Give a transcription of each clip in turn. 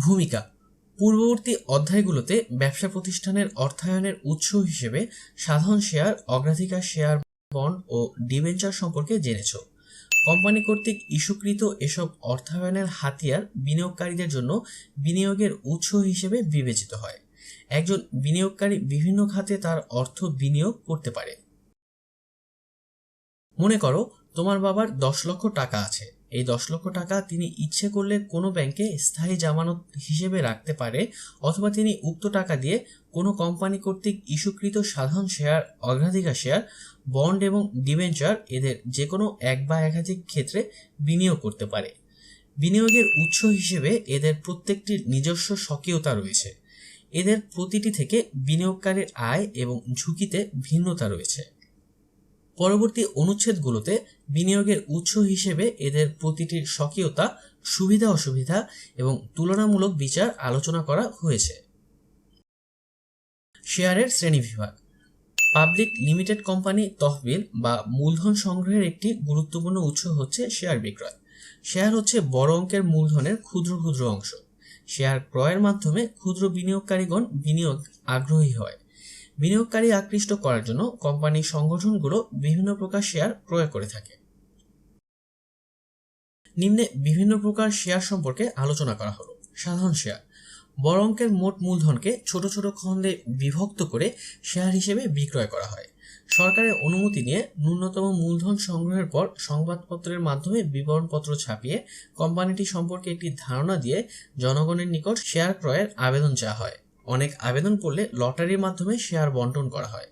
ভূমিকা। পূর্ববর্তী অধ্যায়গুলোতে ব্যবসা প্রতিষ্ঠানের অর্থায়নের উৎস হিসেবে সাধারণ শেয়ার, অগ্রাধিকার শেয়ার, বন্ড ও ডিবেঞ্চার সম্পর্কে জেনেছ। কোম্পানি কর্তৃক ইস্যুকৃত এসব অর্থায়নের হাতিয়ার বিনিয়োগকারীদের জন্য বিনিয়োগের উৎস হিসেবে বিবেচিত হয়। একজন বিনিয়োগকারী বিভিন্ন খাতে তার অর্থ বিনিয়োগ করতে পারে। মনে করো, তোমার বাবার দশ লক্ষ টাকা আছে। এই দশ লক্ষ টাকা তিনি ইচ্ছে করলে কোনো ব্যাংকে স্থায়ী জামানত হিসেবে রাখতে পারে অথবা তিনি উক্ত টাকা দিয়ে কোনো কোম্পানি কর্তৃক ইস্যুকৃত সাধারণ শেয়ার, অগ্রাধিকার শেয়ার, বন্ড এবং ডিভেঞ্চার এদের যে কোনো এক বা একাধিক ক্ষেত্রে বিনিয়োগ করতে পারে। বিনিয়োগের উৎস হিসেবে এদের প্রত্যেকটির নিজস্ব স্বকীয়তা রয়েছে। এদের প্রতিটি থেকে বিনিয়োগকারীর আয় এবং ঝুঁকিতে ভিন্নতা রয়েছে। পরবর্তী অনুচ্ছেদগুলোতে বিনিয়োগের উৎস হিসেবে এদের প্রতিটির স্বকীয়তা, সুবিধা, অসুবিধা এবং তুলনামূলক বিচার আলোচনা করা হয়েছে। শেয়ারের শ্রেণীবিভাগ পাবলিক লিমিটেড কোম্পানি তহবিল বা মূলধন সংগ্রহের একটি গুরুত্বপূর্ণ উৎস হচ্ছে শেয়ার বিক্রয়। শেয়ার হচ্ছে বড় অঙ্কের মূলধনের ক্ষুদ্র ক্ষুদ্র অংশ। শেয়ার ক্রয়ের মাধ্যমে ক্ষুদ্র বিনিয়োগকারীগণ বিনিয়োগ আগ্রহী হয়। বিনিয়োগকারী আকৃষ্ট করার জন্য কোম্পানির সংগঠনগুলো বিভিন্ন প্রকার শেয়ার ক্রয় করে থাকে। নিম্নে বিভিন্ন প্রকার শেয়ার সম্পর্কে আলোচনা করা হলো। সাধারণ শেয়ার। বড় অঙ্কের মোট মূলধনকে ছোট ছোট খণ্ডে বিভক্ত করে শেয়ার হিসেবে বিক্রয় করা হয়। সরকারের অনুমতি নিয়ে ন্যূনতম মূলধন সংগ্রহের পর সংবাদপত্রের মাধ্যমে বিবরণপত্র ছাপিয়ে কোম্পানিটি সম্পর্কে একটি ধারণা দিয়ে জনগণের নিকট শেয়ার ক্রয়ের আবেদন চাওয়া হয়। অনেক আবেদন করলে লটারির মাধ্যমে শেয়ার বন্টন করা হয়।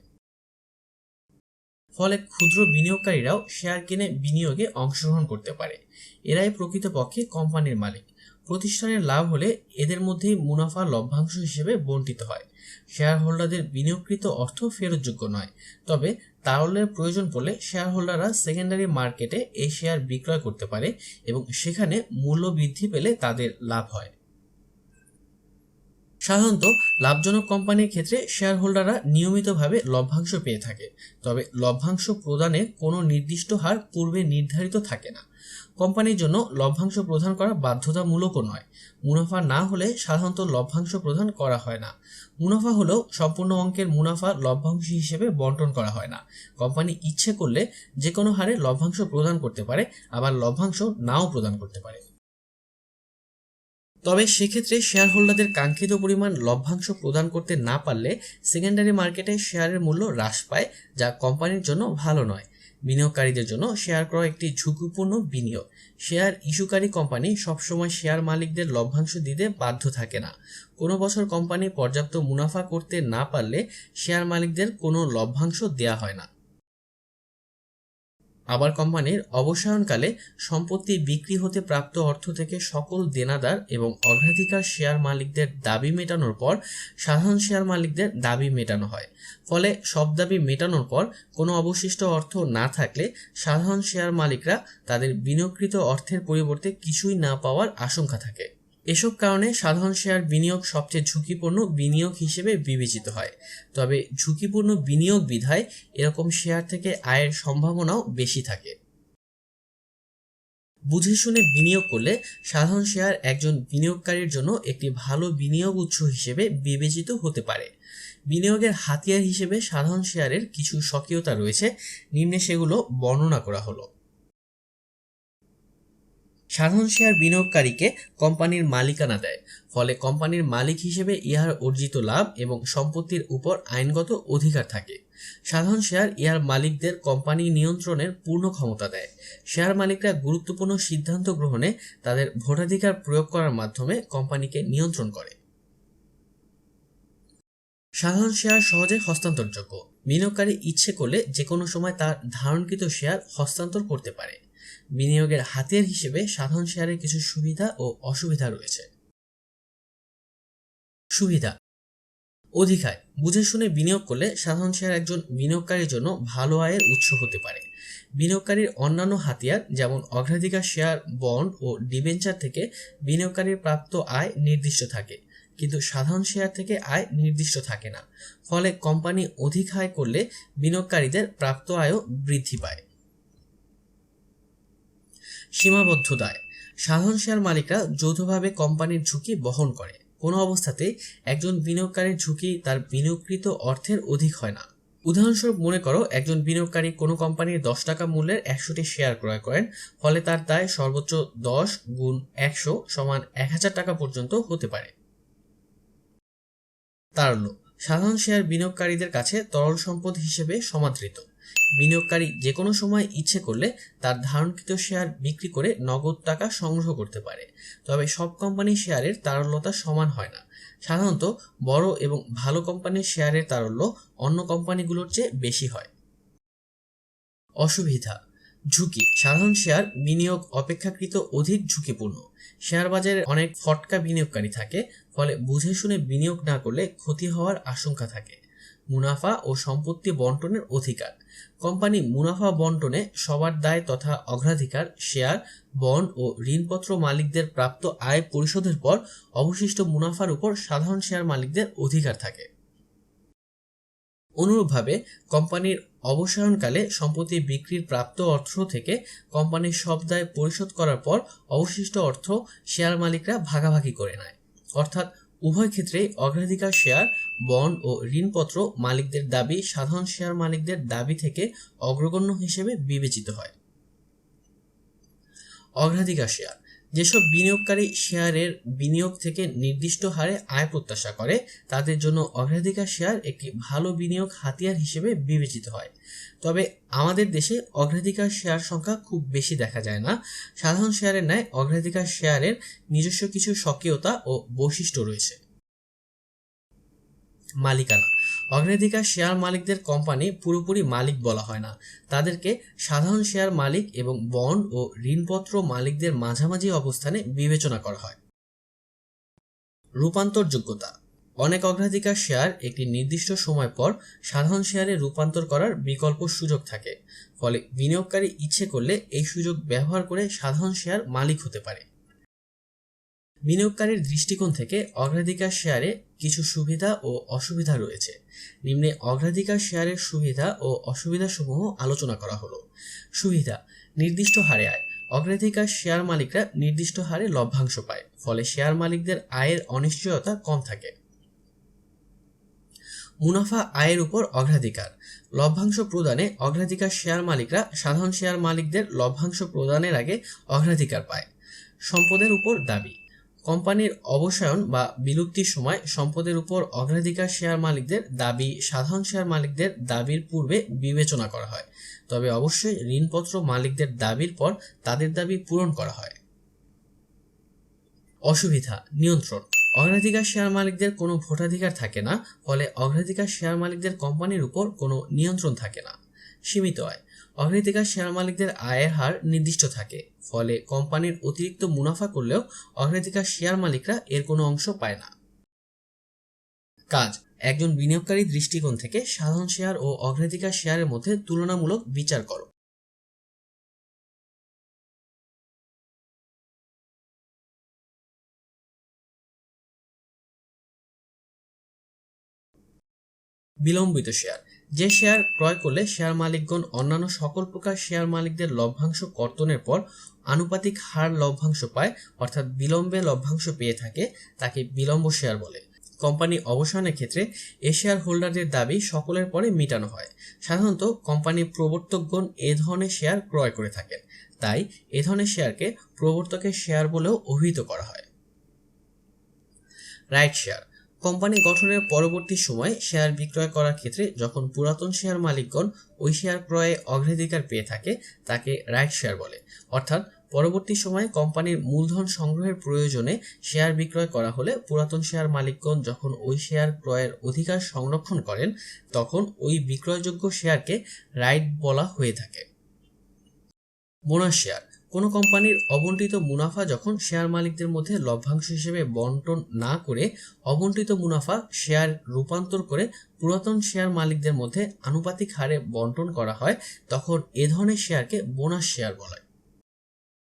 ফলে ক্ষুদ্র বিনিয়োগকারীরাও শেয়ার কিনে বিনিয়োগে অংশগ্রহণ করতে পারে। এরাই প্রকৃতপক্ষে কোম্পানির মালিক। প্রতিষ্ঠানের লাভ হলে এদের মধ্যেই মুনাফা লভ্যাংশ হিসেবে বণ্টিত হয়। শেয়ার হোল্ডারদের বিনিয়োগকৃত অর্থ ফেরতযোগ্য নয়। তবে তারল্যের প্রয়োজন পড়লে শেয়ার হোল্ডাররা সেকেন্ডারি মার্কেটে এই শেয়ার বিক্রয় করতে পারে এবং সেখানে মূল্য বৃদ্ধি পেলে তাদের লাভ হয়। সাধারণত লাভজনক কোম্পানির ক্ষেত্রে শেয়ার হোল্ডাররা নিয়মিতভাবে লভ্যাংশ পেয়ে থাকে। তবে লভ্যাংশ প্রদানে কোনো নির্দিষ্ট হার পূর্বে নির্ধারিত থাকে না। কোম্পানির জন্য লভ্যাংশ প্রদান করা বাধ্যতামূলকও নয়। মুনাফা না হলে সাধারণত লভ্যাংশ প্রদান করা হয় না। মুনাফা হলেও সম্পূর্ণ অঙ্কের মুনাফা লভ্যাংশ হিসেবে বন্টন করা হয় না। কোম্পানি ইচ্ছে করলে যে কোনো হারে লভ্যাংশ প্রদান করতে পারে, আবার লভ্যাংশ নাও প্রদান করতে পারে। তবে সেক্ষেত্রে শেয়ার হোল্ডারদের কাঙ্ক্ষিত পরিমাণ লভ্যাংশ প্রদান করতে না পারলে সেকেন্ডারি মার্কেটে শেয়ারের মূল্য হ্রাস পায়, যা কোম্পানির জন্য ভালো নয়। বিনিয়োগকারীদের জন্য শেয়ার ক্রয় একটি ঝুঁকিপূর্ণ বিনিয়োগ। শেয়ার ইস্যুকারী কোম্পানি সবসময় শেয়ার মালিকদের লভ্যাংশ দিতে বাধ্য থাকে না। কোনো বছর কোম্পানি পর্যাপ্ত মুনাফা করতে না পারলে শেয়ার মালিকদের কোনো লভ্যাংশ দেয়া হয় না। আবার কোম্পানির অবসায়নকালে সম্পত্তি বিক্রি হতে প্রাপ্ত অর্থ থেকে সকল দেনাদার এবং অগ্রাধিকার শেয়ার মালিকদের দাবি মেটানোর পর সাধারণ শেয়ার মালিকদের দাবি মেটানো হয়। ফলে সব দাবি মেটানোর পর কোনো অবশিষ্ট অর্থ না থাকলে সাধারণ শেয়ার মালিকরা তাদের বিনিয়োগকৃত অর্থের পরিবর্তে কিছুই না পাওয়ার আশঙ্কা থাকে। এসব কারণে সাধারণ শেয়ার বিনিয়োগ সবচেয়ে ঝুঁকিপূর্ণ বিনিয়োগ হিসেবে বিবেচিত হয়। তবে ঝুঁকিপূর্ণ বিনিয়োগ বিধায় এরকম শেয়ার থেকে আয়ের সম্ভাবনাও বেশি থাকে। বুঝে শুনে বিনিয়োগ করলে সাধারণ শেয়ার একজন বিনিয়োগকারীর জন্য একটি ভালো বিনিয়োগ উৎস হিসেবে বিবেচিত হতে পারে। বিনিয়োগের হাতিয়ার হিসেবে সাধারণ শেয়ারের কিছু স্বকীয়তা রয়েছে। নিম্নে সেগুলো বর্ণনা করা হলো। সাধারণ শেয়ার বিনিয়োগকারীকে কোম্পানির মালিকানা দেয়। ফলে কোম্পানির মালিক হিসেবে ইহার অর্জিত লাভ এবং সম্পত্তির উপর আইনগত অধিকার থাকে। সাধারণ শেয়ার ইহার মালিকদের কোম্পানি নিয়ন্ত্রণের পূর্ণ ক্ষমতা দেয়। শেয়ার মালিকরা গুরুত্বপূর্ণ সিদ্ধান্ত গ্রহণে তাদের ভোটাধিকার প্রয়োগ করার মাধ্যমে কোম্পানিকে নিয়ন্ত্রণ করে। সাধারণ শেয়ার সহজে হস্তান্তরযোগ্য। বিনিয়োগকারী ইচ্ছে করলে যে কোনো সময় তার ধারণকৃত শেয়ার হস্তান্তর করতে পারে। বিনিয়োগের হাতিয়ার হিসেবে সাধারণ শেয়ারের কিছু সুবিধা ও অসুবিধা রয়েছে। সুবিধা। অধিকার বুঝে শুনে বিনিয়োগ করলে সাধারণ শেয়ার একজন বিনিয়োগকারীর জন্য ভালো আয়ের উৎস হতে পারে। বিনিয়োগকারীর অন্যান্য হাতিয়ার যেমন অগ্রাধিকার শেয়ার, বন্ড ও ডিবেঞ্চার থেকে বিনিয়োগকারীর প্রাপ্ত আয় নির্দিষ্ট থাকে। কিন্তু সাধারণ শেয়ার থেকে আয় নির্দিষ্ট থাকে না। ফলে কোম্পানি অধিক আয় করলে বিনিয়োগকারীদের প্রাপ্ত আয়ও বৃদ্ধি পায়। সীমাবদ্ধতায়। সাধারণ শেয়ার মালিকরা যৌথভাবে কোম্পানির ঝুঁকি বহন করে। কোনো অবস্থাতে একজন বিনিয়োগকারীর ঝুঁকি তার বিনিয়োগকৃত অর্থের অধিক হয় না। উদাহরণস্বরূপ মনে করো, একজন বিনিয়োগকারী কোনো কোম্পানির দশ টাকা মূল্যের একশোটি শেয়ার ক্রয় করেন, ফলে তার দায় সর্বোচ্চ দশ গুণ একশো সমান এক হাজার টাকা পর্যন্ত হতে পারে। তারল্য সাধারণ শেয়ার বিনিয়োগকারীদের কাছে তরল সম্পদ হিসেবে সমাদৃত। বিনিয়োগকারী যে কোনো সময় ইচ্ছে করলে তার ধারণকৃত শেয়ার বিক্রি করে নগদ টাকা সংগ্রহ করতে পারে। তবে সব কোম্পানির শেয়ারের তারল্যতা সমান হয় না। সাধারণত বড় এবং ভালো কোম্পানির শেয়ারের তারল্য অন্য কোম্পানিগুলোর চেয়ে বেশি হয়। অসুবিধা, ঝুঁকি। সাধারণ শেয়ার বিনিয়োগ অপেক্ষাকৃত অধিক ঝুঁকিপূর্ণ। শেয়ার বাজারে অনেক ফটকা বিনিয়োগকারী থাকে, ফলে বুঝে শুনে বিনিয়োগ না করলে ক্ষতি হওয়ার আশঙ্কা থাকে। মুনাফা ও সম্পত্তি বন্টনের অধিকার। কোম্পানি মুনাফা বন্টনে সবার দায় তথা অগ্রাধিকার, শেয়ার, বন্ড ও ঋণপত্র মালিকদের প্রাপ্ত আয় পরিশোধের পর অবশিষ্ট মুনাফার উপর সাধারণ শেয়ার মালিকদের অধিকার থাকে। অনুরূপভাবে, কোম্পানির অবসায়নকালে সম্পত্তি বিক্রির প্রাপ্ত অর্থ থেকে কোম্পানির সব দায় পরিশোধ করার পর অবশিষ্ট অর্থ শেয়ার মালিকরা ভাগাভাগি করে নেয়। অর্থাৎ উভয় ক্ষেত্রেই অগ্রাধিকার শেয়ার বন্ড ও ঋণপত্র মালিকদের দাবি, সাধারণ শেয়ার মালিকদের দাবি থেকে অগ্রগণ্য হিসেবে বিবেচিত হয়। অগ্রাধিকার শেয়ার যেসব বিনিয়োগকারী শেয়ারের বিনিয়োগ থেকে নির্দিষ্ট হারে আয় প্রত্যাশা করে, তাদের জন্য অগ্রাধিকার শেয়ার একটি ভালো বিনিয়োগ হাতিয়ার হিসেবে বিবেচিত হয়। তবে আমাদের দেশে অগ্রাধিকার শেয়ার সংখ্যা খুব বেশি দেখা যায় না। সাধারণ শেয়ারের ন্যায় অগ্রাধিকার শেয়ারের নিজস্ব কিছু স্বকীয়তা ও বৈশিষ্ট্য রয়েছে। মালিকানা অগ্রাধিকার শেয়ার মালিকদের কোম্পানি পুরোপুরি মালিক বলা হয় না। তাদেরকে সাধারণ শেয়ার মালিক এবং বন্ড ও ঋণপত্র মালিকদের মাঝামাঝি অবস্থানে বিবেচনা করা হয়। রূপান্তর যোগ্যতা অনেক অগ্রাধিকার শেয়ার একটি নির্দিষ্ট সময় পর সাধারণ শেয়ারে রূপান্তর করার বিকল্প সুযোগ থাকে, ফলে বিনিয়োগকারী ইচ্ছে করলে এই সুযোগ ব্যবহার করে সাধারণ শেয়ার মালিক হতে পারে। বিনিয়োগকারীর দৃষ্টিকোণ থেকে অগ্রাধিকার শেয়ারে কিছু সুবিধা ও অসুবিধা রয়েছে। নিম্নে অগ্রাধিকার শেয়ারের সুবিধা ও অসুবিধাসমূহ আলোচনা করা হলো। সুবিধা, নির্দিষ্ট হারে আয়। অগ্রাধিকার শেয়ার মালিকরা নির্দিষ্ট হারে লভ্যাংশ পায়, ফলে শেয়ার মালিকদের আয়ের অনিশ্চয়তা কম থাকে। মুনাফা আয়ের উপর অগ্রাধিকার। লভ্যাংশ প্রদানে অগ্রাধিকার শেয়ার মালিকরা সাধারণ শেয়ার মালিকদের লভ্যাংশ প্রদানের আগে অগ্রাধিকার পায়। সম্পদের উপর দাবি। কোম্পানির অবসায়ন বা বিলুপ্তির সময় সম্পদের উপর অগ্রাধিকার শেয়ার মালিকদের দাবি, সাধারণ শেয়ার মালিকদের দাবির পূর্বে বিবেচনা করা হয়। তবে অবশ্যই ঋণপত্র মালিকদের দাবির পর তাদের দাবি পূরণ করা হয়। অসুবিধা, নিয়ন্ত্রণ। অগ্রাধিকার শেয়ার মালিকদের কোনো ভোটাধিকার থাকে না, ফলে অগ্রাধিকার শেয়ার মালিকদের কোম্পানির উপর কোনো নিয়ন্ত্রণ থাকে না। সীমিত আয়। অগ্রাধিকার শেয়ার মালিকদের আয়ের হার নির্দিষ্ট থাকে, ফলে কোম্পানির অতিরিক্ত মুনাফা করলেও অগ্রাধিকার শেয়ার মালিকরা এর কোনো অংশ পায় না। কাজ, একজন বিনিয়োগকারী দৃষ্টিকোণ থেকে সাধারণ শেয়ার ও অগ্রাধিকার শেয়ারের মধ্যে তুলনামূলক বিচার করো। বিলম্বিত শেয়ার যে শেয়ার ক্রয় করলে শেয়ার মালিকগণ অন্যান্য সকল প্রকার শেয়ার মালিকদের লভ্যাংশ কর্তনের পর আনুপাতিক হার লভ্যাংশ পায়, অর্থাৎ বিলম্বে লভ্যাংশ পেয়ে থাকে, তাকে বিলম্ব শেয়ার বলে। কোম্পানি অবসানের ক্ষেত্রে এ শেয়ার হোল্ডারদের দাবি সকলের পরে মেটানো হয়। সাধারণত কোম্পানি প্রবর্তকগণ এ ধরনের শেয়ার ক্রয় করে থাকেন। তাই এ ধরনের শেয়ারকে প্রবর্তকের শেয়ার বলেও অভিহিত করা হয়। রাইট শেয়ার কোম্পানি গঠনের পরবর্তী সময় শেয়ার বিক্রয় করার ক্ষেত্রে যখন পুরাতন শেয়ার মালিকগণ ওই শেয়ার ক্রয়ে অগ্রাধিকার পেয়ে থাকে, তাকে রাইট শেয়ার বলে। অর্থাৎ, পরবর্তী সময়ে কোম্পানির মূলধন সংগ্রহের প্রয়োজনে শেয়ার বিক্রয় করা হলে পুরাতন শেয়ার মালিকগণ যখন ওই শেয়ার ক্রয়ের অধিকার সংরক্ষণ করেন, তখন ওই বিক্রয়যোগ্য শেয়ারকে রাইট বলা হয়ে থাকে। বোনাস শেয়ার কোনো কোম্পানির অবন্টিত মুনাফা যখন শেয়ার মালিকদের মধ্যে লভ্যাংশ হিসেবে বন্টন না করে অবন্টিত মুনাফা শেয়ার রূপান্তর করে পুরাতন শেয়ার মালিকদের মধ্যে আনুপাতিক হারে বন্টন করা হয়, তখন এ ধরনের শেয়ারকে বোনাস শেয়ার বলা। হয়